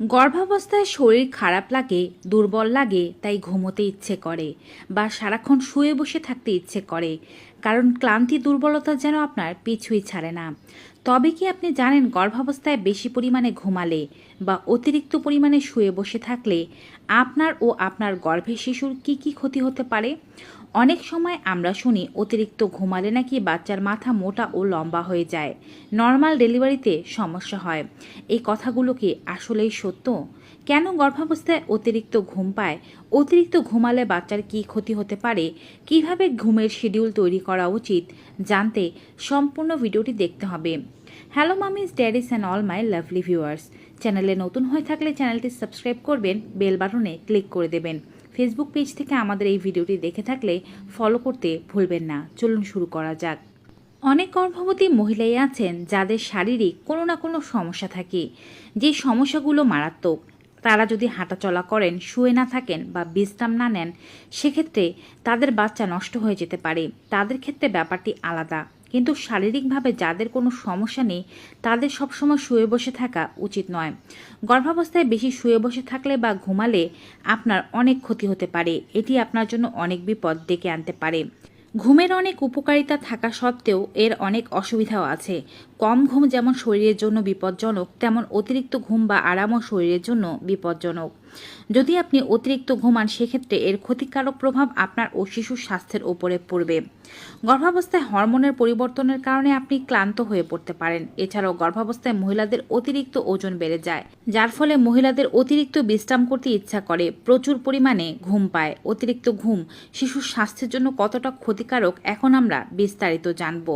গর্ভাবস্থায় শরীর খারাপ লাগে, দুর্বল লাগে, তাই ঘুমোতে ইচ্ছে করে বা সারাক্ষণ শুয়ে বসে থাকতে ইচ্ছে করে। কারণ ক্লান্তি দুর্বলতা যেন আপনার পিছুই ছাড়ে না। তবে কি আপনি জানেন গর্ভাবস্থায় বেশি পরিমাণে ঘুমালে বা অতিরিক্ত পরিমাণে শুয়ে বসে থাকলে আপনার ও আপনার গর্ভের শিশুর কি কি ক্ষতি হতে পারে? অনেক সময় আমরা শুনি, অতিরিক্ত ঘুমালে নাকি বাচ্চার মাথা মোটা ও লম্বা হয়ে যায়। নর্মাল ডেলিভারিতে সমস্যা হয়। এই কথাগুলো কি আসলেই সত্য? কেন গর্ভাবস্থায় অতিরিক্ত ঘুম পায়? অতিরিক্ত ঘুমালে বাচ্চার কি ক্ষতি হতে পারে? কীভাবে ঘুমের শিডিউল তৈরি করা উচিত? জানতে সম্পূর্ণ ভিডিওটি দেখতে হবে। Hello mummies daddies and all my lovely viewers. চ্যানেলে নতুন হয়ে থাকলে চ্যানেলটি সাবস্ক্রাইব করবেন, বেল বাটনে ক্লিক করে দেবেন। ফেসবুক পেজ থেকে আমাদের এই ভিডিওটি দেখে থাকলে ফলো করতে ভুলবেন না। চলুন শুরু করা যাক। অনেক গর্ভবতী মহিলাই আছেন যাদের শারীরিক কোনো না কোনো সমস্যা থাকে। যে সমস্যাগুলো মারাত্মক, তারা যদি হাঁটাচলা করেন, শুয়ে না থাকেন বা বিশ্রাম না নেন, সেক্ষেত্রে তাদের বাচ্চা নষ্ট হয়ে যেতে পারে। তাদের ক্ষেত্রে ব্যাপারটি আলাদা। কিন্তু শারীরিকভাবে যাদের কোনো সমস্যা নেই, তাদের সবসময় শুয়ে বসে থাকা উচিত নয়। গর্ভাবস্থায় বেশি শুয়ে বসে থাকলে বা ঘুমালে আপনার অনেক ক্ষতি হতে পারে। এটি আপনার জন্য অনেক বিপদ ডেকে আনতে পারে। ঘুমের অনেক উপকারিতা থাকা সত্ত্বেও এর অনেক অসুবিধাও আছে। কম ঘুম যেমন শরীরের জন্য বিপজ্জনক, তেমন অতিরিক্ত ঘুম বা আরামও শরীরের জন্য বিপজ্জনক। যদি আপনি অতিরিক্ত ঘুমান, সেক্ষেত্রে এর ক্ষতিকারক প্রভাব আপনার ও শিশুর স্বাস্থ্যের ওপরে পড়বে। গর্ভাবস্থায় হরমোনের পরিবর্তনের কারণে আপনি ক্লান্ত হয়ে পড়তে পারেন। এছাড়াও গর্ভাবস্থায় মহিলাদের অতিরিক্ত ওজন বেড়ে যায়, যার ফলে মহিলাদের অতিরিক্ত বিশ্রাম করতে ইচ্ছা করে, প্রচুর পরিমাণে ঘুম পায়। অতিরিক্ত ঘুম শিশুর স্বাস্থ্যের জন্য কতটা ক্ষতিকারক, এখন আমরা বিস্তারিত জানব।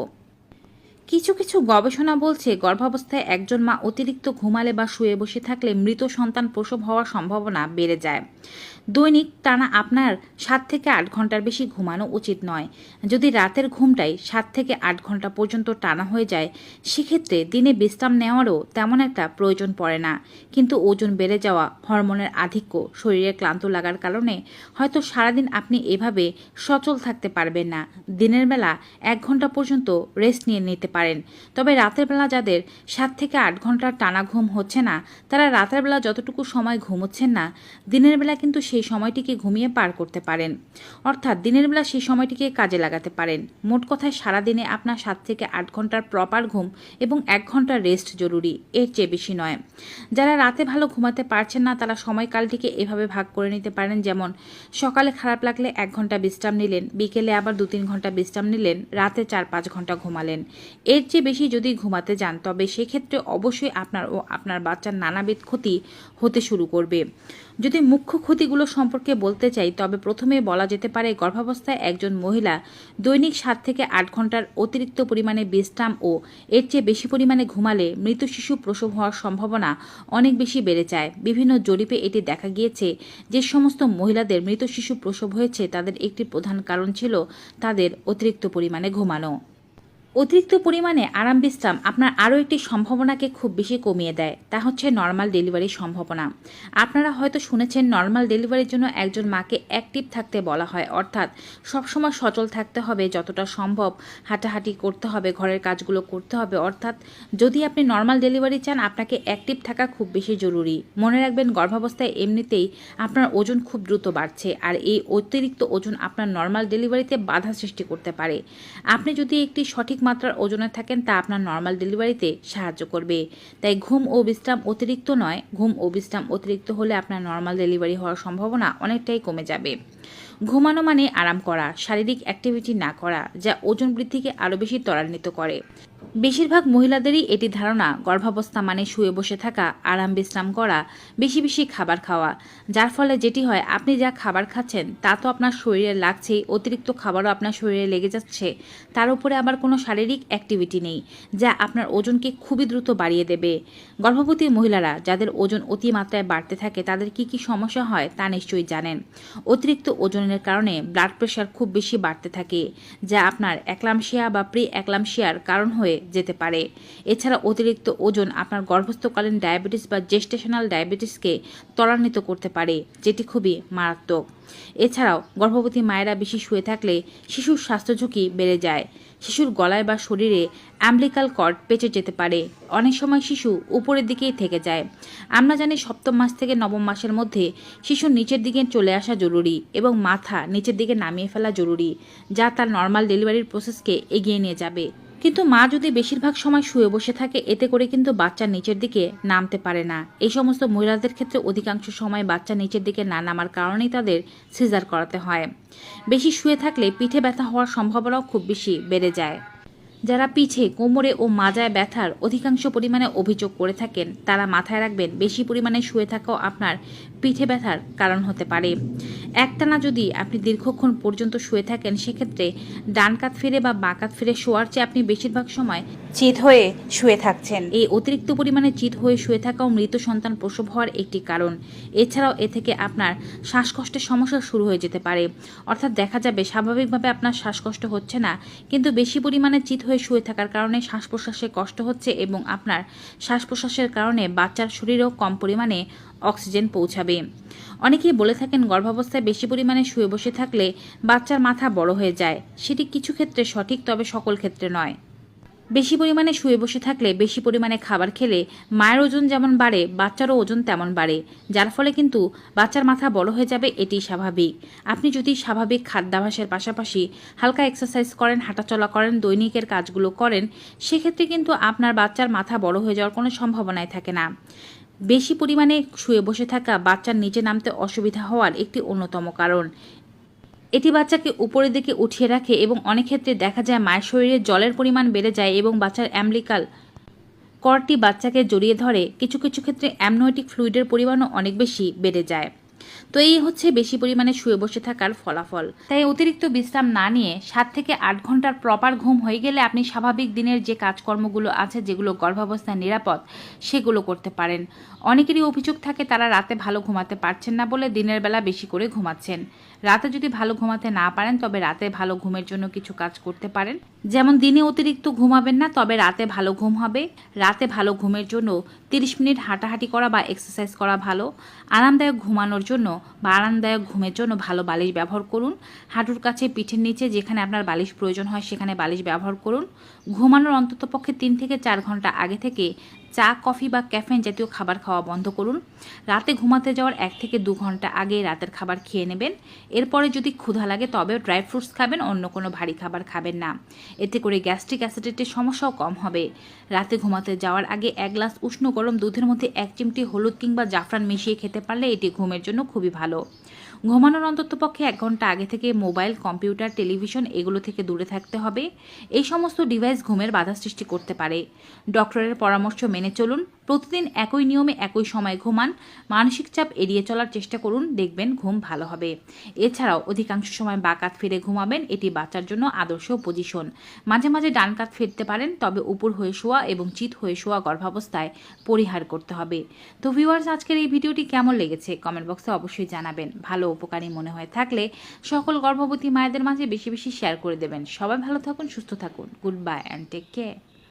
কিছু কিছু গবেষণা বলছে গর্ভাবস্থায় একজন মা অতিরিক্ত ঘুমালে বা শুয়ে বসে থাকলে মৃত সন্তান প্রসব হওয়ার সম্ভাবনা বেড়ে যায়। দৈনিক টানা আপনার সাত থেকে আট ঘণ্টার বেশি ঘুমানো উচিত নয়। যদি রাতের ঘুমটাই সাত থেকে আট ঘণ্টা পর্যন্ত টানা হয়ে যায়, সেক্ষেত্রে দিনে বিশ্রাম নেওয়ারও তেমন একটা প্রয়োজন পড়ে না। কিন্তু ওজন বেড়ে যাওয়া, হরমোনের আধিক্য, শরীরে ক্লান্ত লাগার কারণে হয়তো সারাদিন আপনি এভাবে সচল থাকতে পারবেন না। দিনের বেলা এক ঘণ্টা পর্যন্ত রেস্ট নিয়ে নিতে পারেন। তবে রাতের বেলা যাদের সাত থেকে আট ঘণ্টার টানা ঘুম হচ্ছে না, তারা রাতের বেলা যতটুকু সময় ঘুমোচ্ছেন না, দিনের বেলা কিন্তু সেই সময়টিকে ঘুমিয়ে পার করতে পারেন। অর্থাৎ দিনের বেলা সেই সময়টিকে কাজে লাগাতে পারেন। মোট কথায় সারাদিনে আপনার সাত থেকে আট ঘণ্টার প্রপার ঘুম এবং এক ঘণ্টার রেস্ট জরুরি, এর চেয়ে বেশি নয়। যারা রাতে ভালো ঘুমাতে পারছেন না, তারা সময়কালটিকে এভাবে ভাগ করে নিতে পারেন। যেমন, সকালে খারাপ লাগলে এক ঘণ্টা বিশ্রাম নিলেন, বিকেলে আবার দু তিন ঘণ্টা বিশ্রাম নিলেন, রাতে চার পাঁচ ঘণ্টা ঘুমালেন। এর চেয়ে বেশি যদি ঘুমাতে যান, তবে সেক্ষেত্রে অবশ্যই আপনার ও আপনার বাচ্চার নানাবিধ ক্ষতি হতে শুরু করবে। যদি মুখ্য ক্ষতিগুলো সম্পর্কে বলতে চাই, তবে প্রথমে বলা যেতে পারে, গর্ভাবস্থায় একজন মহিলা দৈনিক সাত থেকে আট ঘণ্টার অতিরিক্ত পরিমাণে বিশ্রাম ও এর চেয়ে বেশি পরিমাণে ঘুমালে মৃত শিশু প্রসব হওয়ার সম্ভাবনা অনেক বেশি বেড়ে যায়। বিভিন্ন জরিপে এটি দেখা গিয়েছে যে সমস্ত মহিলাদের মৃত শিশু প্রসব হয়েছে, তাদের একটি প্রধান কারণ ছিল তাদের অতিরিক্ত পরিমাণে ঘুমানো। অতিরিক্ত পরিমাণে আরাম বিশ্রাম আপনার আরও একটি সম্ভাবনাকে খুব বেশি কমিয়ে দেয়। তা হচ্ছে নর্মাল ডেলিভারির সম্ভাবনা। আপনারা হয়তো শুনেছেন নর্মাল ডেলিভারির জন্য একজন মাকে অ্যাক্টিভ থাকতে বলা হয়। অর্থাৎ সবসময় সচল থাকতে হবে, যতটা সম্ভব হাঁটাহাঁটি করতে হবে, ঘরের কাজগুলো করতে হবে। অর্থাৎ যদি আপনি নর্মাল ডেলিভারি চান, আপনাকে অ্যাক্টিভ থাকা খুব বেশি জরুরি। মনে রাখবেন গর্ভাবস্থায় এমনিতেই আপনার ওজন খুব দ্রুত বাড়ছে আর এই অতিরিক্ত ওজন আপনার নর্মাল ডেলিভারিতে বাধা সৃষ্টি করতে পারে। আপনি যদি একটি সঠিক মাত্রার ওজনে থাকেন তা আপনার নর্মাল ডেলিভারিতে সাহায্য করবে। তাই ঘুম ও বিশ্রাম অতিরিক্ত নয়, ঘুম ও বিশ্রাম অতিরিক্ত হলে আপনার নর্মাল ডেলিভারি হওয়ার সম্ভাবনা অনেকটাই কমে যাবে। ঘুমানো মানে আরাম করা, শারীরিক অ্যাক্টিভিটি না করা, যা ওজন বৃদ্ধিকে আরও বেশি ত্বরান্বিত করে। বেশিরভাগ মহিলাদেরই এটি ধারণা, গর্ভাবস্থা মানে শুয়ে বসে থাকা, আরাম বিশ্রাম করা, বেশি বেশি খাবার খাওয়া। যার ফলে যেটি হয়, আপনি যা খাবার খাচ্ছেন, তা তো আপনার শরীরে লাগছেই অতিরিক্ত খাবারও আপনার শরীরে লেগে যাচ্ছে। তার উপরে আবার কোনো শারীরিক অ্যাক্টিভিটি নেই, যা আপনার ওজনকে খুবই দ্রুত বাড়িয়ে দেবে। গর্ভবতী মহিলারা, যাদের ওজন অতিমাত্রায় বাড়তে থাকে, তাদের কি কি সমস্যা হয়, তা নিশ্চয়ই জানেন। অতিরিক্ত ওজনের কারণে ব্লাড প্রেশার খুব বেশি বাড়তে থাকে, যা আপনার একলামশিয়া বা প্রি একলামশিয়ার কারণ হয়ে যেতে পারে। এছাড়া অতিরিক্ত ওজন আপনার গর্ভস্থকালীন ডায়াবেটিস বা জেস্টেশনাল ডায়াবেটিসকে ত্বরান্বিত করতে পারে, যেটি খুবই মারাত্মক। এছাড়াও গর্ভবতী মায়েরা বেশি শুয়ে থাকলে শিশুর স্বাস্থ্য ঝুঁকি বেড়ে যায়। শিশুর গলায় বা শরীরে অ্যাম্বলিকাল কর্ড পেঁচে যেতে পারে। অনেক সময় শিশু উপরের দিকেই থেকে যায়। আমরা জানি সপ্তম মাস থেকে নবম মাসের মধ্যে শিশুর নিচের দিকে চলে আসা জরুরি এবং মাথা নিচের দিকে নামিয়ে ফেলা জরুরি, যা তার নর্মাল ডেলিভারির প্রসেসকে এগিয়ে নিয়ে যাবে। কিন্তু মা যদি বেশিরভাগ সময় শুয়ে বসে থাকে, এতে করে কিন্তু বাচ্চা নিচের দিকে নামতে পারে না। এই সমস্ত মহিলাদের ক্ষেত্রে অধিকাংশ সময় বাচ্চা নিচের দিকে না নামার কারণেই তাদের সিজার করাতে হয়। বেশি শুয়ে থাকলে পিঠে ব্যথা হওয়ার সম্ভাবনাও খুব বেশি বেড়ে যায়। যারা পিঠে, কোমরে ও মাজায় ব্যথার অধিকাংশ পরিমাণে অভিযোগ করে থাকেন, তারা মাথায় রাখবেন, বেশি পরিমাণে শুয়ে থাকাও আপনার পিঠে ব্যথার কারণ হতে পারে। একটানা যদি আপনি দীর্ঘক্ষণ পর্যন্ত শুয়ে থাকেন সেক্ষেত্রে ডান কাত ফিরে বা বাঁ কাত ফিরে শোয়ার চেয়ে আপনি বেশিরভাগ সময় চিত হয়ে শুয়ে থাকছেন। এই অতিরিক্ত পরিমাণে চিত হয়ে শুয়ে থাকাও মৃত সন্তান প্রসব হওয়ার একটি কারণ। এছাড়াও এ থেকে আপনার শ্বাসকষ্টের সমস্যা শুরু হয়ে যেতে পারে। অর্থাৎ দেখা যাবে স্বাভাবিকভাবে আপনার শ্বাসকষ্ট হচ্ছে না কিন্তু বেশি পরিমাণে চিত হয়ে শুয়ে থাকার কারণে শ্বাস প্রশ্বাসে কষ্ট হচ্ছে এবং আপনার শ্বাস প্রশ্বাসের কারণে বাচ্চার শরীরেও কম পরিমাণে অক্সিজেন পৌঁছাবে। অনেকেই বলে থাকেন গর্ভাবস্থায় বেশি পরিমাণে শুয়ে বসে থাকলে বাচ্চার মাথা বড় হয়ে যায়। সেটি কিছু ক্ষেত্রে সঠিক, তবে সকল ক্ষেত্রে নয়। বেশি পরিমাণে শুয়ে বসে থাকলে বেশি পরিমাণে খাবার খেলে মায়ের ওজন যেমন বাড়ে, বাচ্চারও ওজন তেমন বাড়ে। যার ফলে কিন্তু বাচ্চার মাথা বড় হয়ে যাবে এটি স্বাভাবিক। আপনি যদি স্বাভাবিক খাদ্যাভাসের পাশাপাশি হালকা এক্সারসাইজ করেন, হাঁটাচলা করেন, দৈনিকের কাজগুলো করেন, সেক্ষেত্রে কিন্তু আপনার বাচ্চার মাথা বড় হয়ে যাওয়ার কোনো সম্ভাবনাই থাকে না। বেশি পরিমাণে শুয়ে বসে থাকা বাচ্চার নিচে নামতে অসুবিধা হওয়ার একটি অন্যতম কারণ। এটি বাচ্চাকে উপরের দিকে উঠিয়ে রাখে এবং অনেক ক্ষেত্রে দেখা যায় মায়ের শরীরে জলের পরিমাণ বেড়ে যায় এবং বাচ্চার অ্যামলিকাল করটি বাচ্চাকে জড়িয়ে ধরে। কিছু কিছু ক্ষেত্রে অ্যামনোয়েটিক ফ্লুইডের পরিমাণও অনেক বেশি বেড়ে যায়। তো এই হচ্ছে বেশি পরিমাণে শুয়ে বসে থাকার ফলাফল। তাই অতিরিক্ত বিশ্রাম না নিয়ে সাত থেকে আট ঘণ্টার প্রপার ঘুম হয়ে গেলে আপনি স্বাভাবিক দিনের যে কাজকর্মগুলো আছে, যেগুলো গর্ভাবস্থায় নিরাপদ, সেগুলো করতে পারেন। অনেকেরই অভিযোগ থাকে, তারা রাতে ভালো ঘুমাতে পারছেন না বলে দিনের বেলা বেশি করে ঘুমাচ্ছেন। রাতে যদি ভালো ঘুমাতে না পারেন, তবে রাতে ভালো ঘুমের জন্য কিছু কাজ করতে পারেন। যেমন দিনে অতিরিক্ত ঘুমাবেন না, তবে রাতে ভালো ঘুম হবে। রাতে ভালো ঘুমের জন্য তিরিশ মিনিট হাঁটাহাঁটি করা বা এক্সারসাইজ করা ভালো। আরামদায়ক ঘুমানোর জন্য বা আরামদায়ক ঘুমের জন্য ভালো বালিশ ব্যবহার করুন। হাঁটুর কাছে, পিঠের নিচে যেখানে আপনার বালিশ প্রয়োজন হয় সেখানে বালিশ ব্যবহার করুন। ঘুমানোর অন্ততপক্ষে তিন থেকে চার ঘণ্টা আগে থেকে চা, কফি বা ক্যাফেন জাতীয় খাবার খাওয়া বন্ধ করুন। রাতে ঘুমাতে যাওয়ার এক থেকে দু ঘণ্টা আগে রাতের খাবার খেয়ে নেবেন। এরপরে যদি ক্ষুধা লাগে তবে ড্রাই ফ্রুটস খাবেন, অন্য কোনো ভারী খাবার খাবেন না। এতে করে গ্যাস্ট্রিক অ্যাসিডিটির সমস্যাও কম হবে। রাতে ঘুমাতে যাওয়ার আগে এক গ্লাস উষ্ণ গরম দুধের মধ্যে এক চিমটি হলুদ কিংবা জাফরান মিশিয়ে খেতে পারলে এটি ঘুমের জন্য খুবই ভালো। ঘুমানোর অন্ততপক্ষে এক ঘণ্টা আগে থেকে মোবাইল, কম্পিউটার, টেলিভিশন এগুলো থেকে দূরে থাকতে হবে। এই সমস্ত ডিভাইস ঘুমের বাধা সৃষ্টি করতে পারে। ডক্টরের পরামর্শ মেনে চলুন। প্রতিদিন একই নিয়মে একই সময় ঘুমান। মানসিক চাপ এড়িয়ে চলার চেষ্টা করুন। দেখবেন ঘুম ভালো হবে। এছাড়াও অধিকাংশ সময় বাকাত ফিরে ঘুমাবেন। এটি বাচ্চার জন্য আদর্শ পজিশন মাঝে মাঝে ডান কাত ফিরতে পারেন, তবে উপর হয়ে শোয়া এবং চিত হয়ে শোয়া গর্ভাবস্থায় পরিহার করতে হবে। তো ভিউয়ার্স আজকের এই ভিডিওটি কেমন লেগেছে? কমেন্ট বক্সে অবশ্যই জানাবেন। ভালো উপকারী মনে হয়ে থাকলে সকল গর্ভবতী মায়েদের মাঝে বেশি বেশি শেয়ার করে দেবেন। সবাই ভালো থাকুন, সুস্থ থাকুন। Good bye and take care